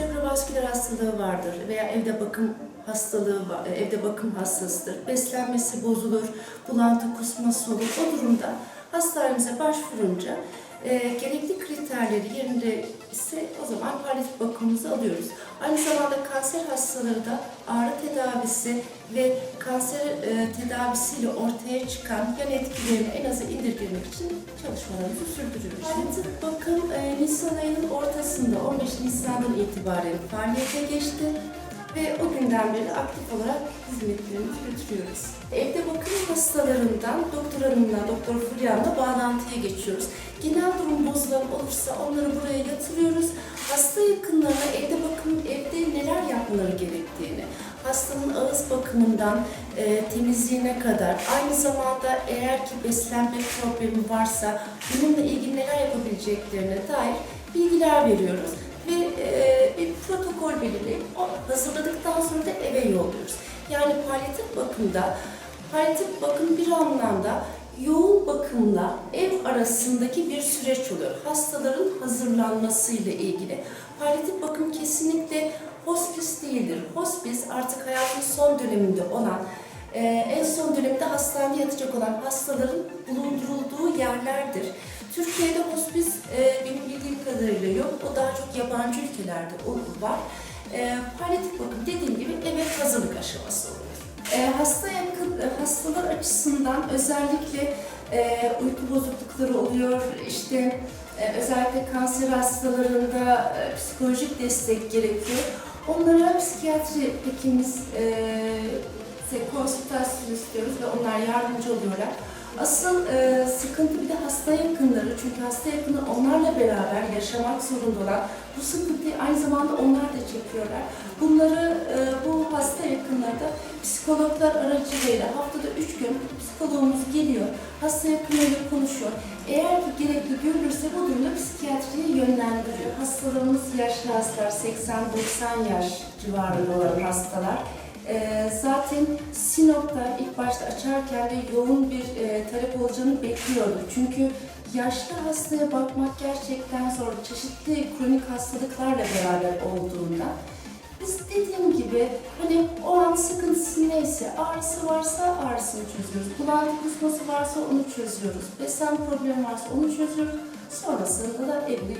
serebrovasküler hastalığı vardır veya evde bakım hastalığı e, evde bakım hastasıdır. Beslenmesi bozulur, bulantı kusması olur. O durumda hastanemize başvurunca e, gerekli kriterleri yerinde ise o zaman palyatif bakımımızı alıyoruz. Aynı zamanda kanser hastaları da ağrı tedavisi ve kanser e, tedavisiyle ortaya çıkan yan etkilerini en aza indirgemek için çalışmalarımızı sürdürüyoruz. Palyatif bakım e, Nisan ayının ortasında 15 Nisan'dan itibaren faaliyete geçti ve o günden beri aktif olarak hizmetlerimizi götürüyoruz. Evde bakım hastalarından doktor hanımla, doktor Fulya'nla bağlantıya geçiyoruz. Genel durum bozulan olursa onları buraya yatırıyoruz. Hasta yakınlarına evde bakım, evde neler yapmaları gerektiğini, hastanın ağız bakımından e, temizliğine kadar, aynı zamanda eğer ki beslenme problemi varsa bununla ilgili neler yapabileceklerine dair bilgiler veriyoruz ve e, bir protokol belirleyip o hazırladıktan sonra da eve yolluyoruz. Yani palyatif bakımda, palyatif bakım bir anlamda yoğun bakımla ev arasındaki bir süreç oluyor. Hastaların hazırlanmasıyla ilgili. Palyatif bakım kesinlikle hospis değildir. Hospis artık hayatın son döneminde olan, e, en son dönemde hastanede yatacak olan hastaların bulundurulduğu yerlerdir. Türkiye'de hospis kadarıyla yok. O daha çok yabancı ülkelerde o- var. E, palyatif bakım dediğim gibi eve hazırlık aşaması oluyor. E, hasta yakın, e, hastalar açısından özellikle e, uyku bozuklukları oluyor. İşte e, özellikle kanser hastalarında e, psikolojik destek gerekiyor. Onlara psikiyatri hekimimiz e, konsültasyon istiyoruz ve onlar yardımcı oluyorlar. Asıl e, sıkıntı bir de hasta yakınları çünkü hasta yakını onlarla beraber yaşamak zorunda olan bu sıkıntıyı aynı zamanda onlar da çekiyorlar. Bunları e, bu hasta yakınlarda psikologlar aracılığıyla haftada üç gün psikologumuz geliyor, hasta yakınlarıyla konuşuyor. Eğer ki gerekli görülürse bu durumda psikiyatriye yönlendiriyor. Hastalarımız yaşlı hastalar, 80-90 yaş civarında olan hastalar. Ee, zaten Sinop'ta ilk başta açarken de yoğun bir e, talep olacağını bekliyorduk. Çünkü yaşlı hastaya bakmak gerçekten zor. Çeşitli kronik hastalıklarla beraber olduğunda biz dediğim gibi hani o an sıkıntısı neyse, ağrısı varsa ağrısını çözüyoruz. Bulantı kusması varsa onu çözüyoruz. Beslenme problemi varsa onu çözüyoruz. Sonrasında da evde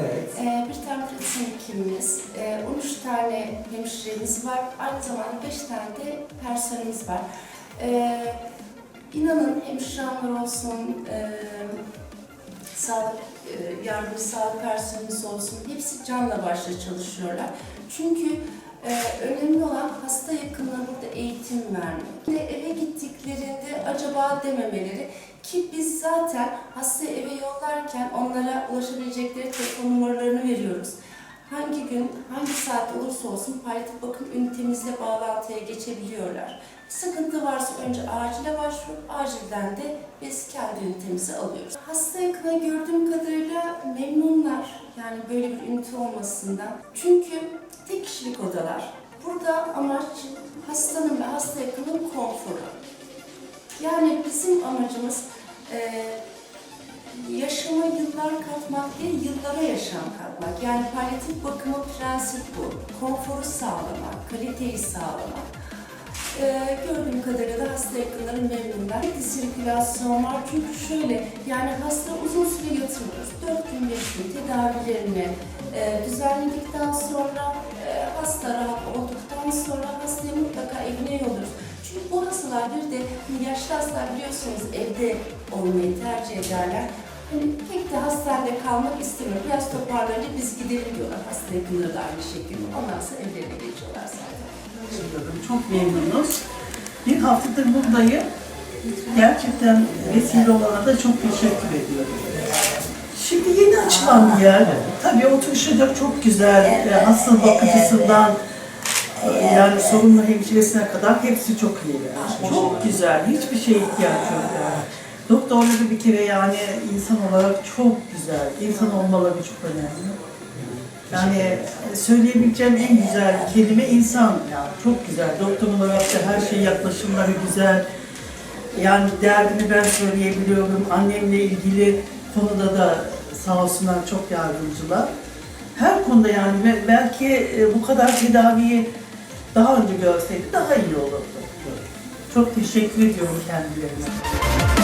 Evet. Ee, bir tane pratisyen hekimimiz, e, 13 tane hemşiremiz var. Aynı zamanda 5 tane de personelimiz var. Ee, inanın hemşire hanımlar olsun, e, sağlık, e, yardımcı sağlık personelimiz olsun, hepsi canla başla çalışıyorlar. Çünkü e, önemli olan hasta yakınına burada eğitim vermek. Dememeleri ki biz zaten hastayı eve yollarken onlara ulaşabilecekleri telefon numaralarını veriyoruz. Hangi gün, hangi saat olursa olsun palyatif bakım ünitemizle bağlantıya geçebiliyorlar. Sıkıntı varsa önce acile başvurup acilden de biz kendi ünitemizi alıyoruz. Hasta yakına gördüğüm kadarıyla memnunlar. Yani böyle bir ünite olmasından. Çünkü tek kişilik odalar. Burada amaç hastanın ve hasta yakının konforu. Yani bizim amacımız e, yaşama yıllar katmak değil, yıllara yaşam katmak. Yani palyatif bakımın prensip bu. Konforu sağlamak, kaliteyi sağlamak. E, gördüğüm kadarıyla da hasta yakınları memnunlar. Bir sirkülasyon var çünkü şöyle, yani hasta uzun süre yatırıyoruz. 4 gün, 5 gün tedavilerini e, düzenledikten sonra e, hasta rahat olduktan sonra hastayı hastalar bir de hani yaşlı hastalar biliyorsunuz evde olmayı tercih ederler. Hani pek de hastanede kalmak istemiyor. Biraz toparlanınca biz gidelim diyorlar. Hasta yakınları da aynı şekilde. Ondan sonra evlerine geçiyorlar zaten. Çok memnunuz. Bir haftadır buradayım. Gerçekten vesile olana da çok teşekkür ediyorum. Şimdi yeni açılan bir yer. Tabii oturuşu da çok güzel. E, Hasta bakıcısından e, yani sorunlu hemşiresine kadar hepsi çok iyi. Çok güzel. Hiçbir şeye ihtiyaç yok yani. Doktorları bir kere yani insan olarak çok güzel. İnsan olmaları çok önemli. Yani söyleyebileceğim en güzel kelime insan. Yani çok güzel. Doktor olarak da her şey yaklaşımları güzel. Yani derdini ben söyleyebiliyorum. Annemle ilgili konuda da sağ olsunlar çok yardımcılar. Her konuda yani belki e, bu kadar tedaviyi daha önce görseydi daha iyi olurdu. Çok teşekkür ediyorum kendilerine.